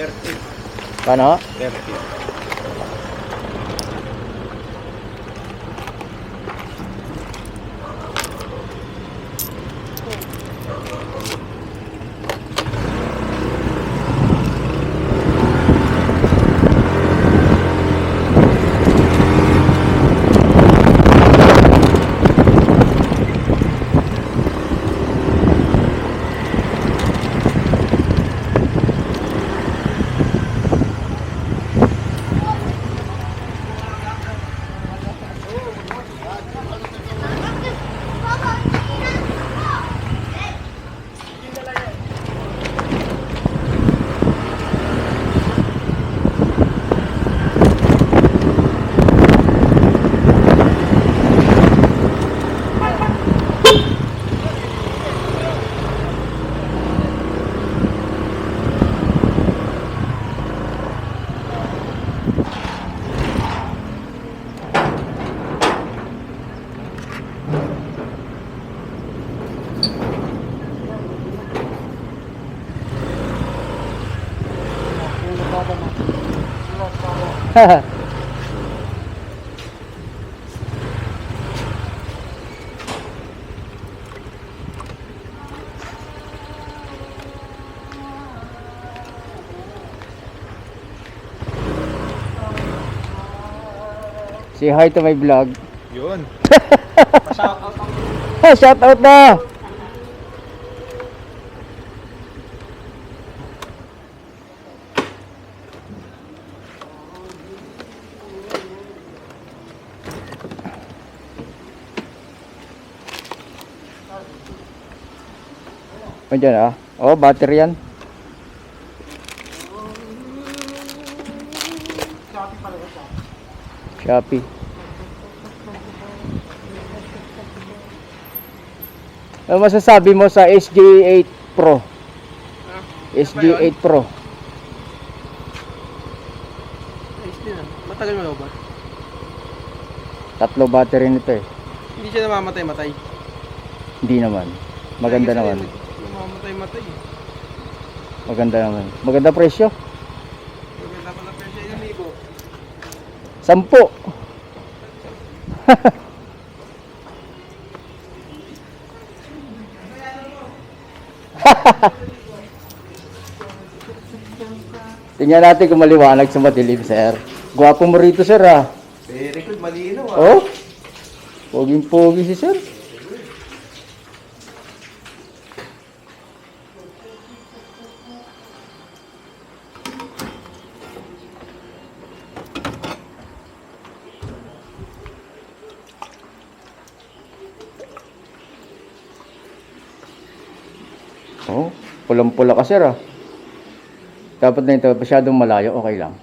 30. Paano? 30. Say hi to my vlog. Yun. Shout out na! Andiyan ah. Oh, battery yan. Shopee. Ano masasabi mo sa SG8 Pro? SG8 Pro. Ayos din ah. Matagal mo ba? Tatlo battery nito eh. Hindi siya namamatay-matay. Hindi naman. Maganda naman. Namamatay-matay. Maganda naman. Maganda presyo. Maganda pala pero siya yung libo. Sampu. Tingnan natin kung maliwanag sa madilim, sir. Gwapo mo rito, sir, ah. Very good, malinaw ah. Oh? Poging-pogi si sir. Oh, pulang-pula ka sir ah. Dapat na ito, masyadong malayo, okay lang.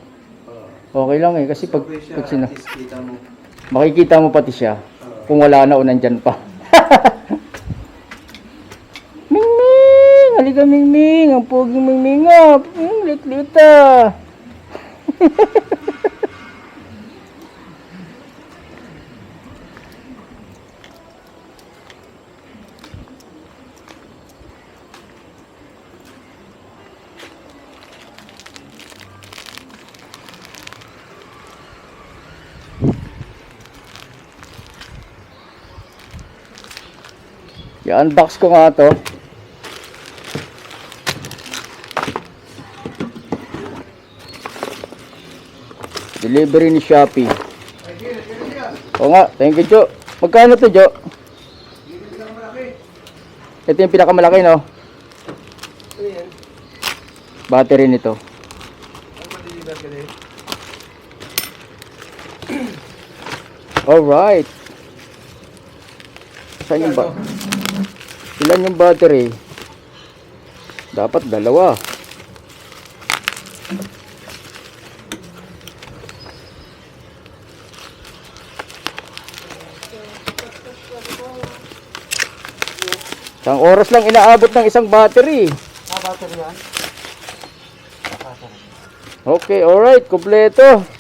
Okay lang eh, kasi pag, pag sina... Makikita mo pati siya kung wala na o nandyan pa. Mingming! Halika Mingming! Ang poging Mingming nga! Mm, lit-lit ah! I-unbox ko nga to. Delivery ni Shopee. Oo nga, thank you, Jo. Magkano to, Jo? Ito yung pinakamalaki, no? Battery nito. Alright. Saan yung ba? Ilan yung battery? Dapat dalawa. Isang oras lang inaabot ng isang battery. Ah, battery yan? Okay, alright, kompleto.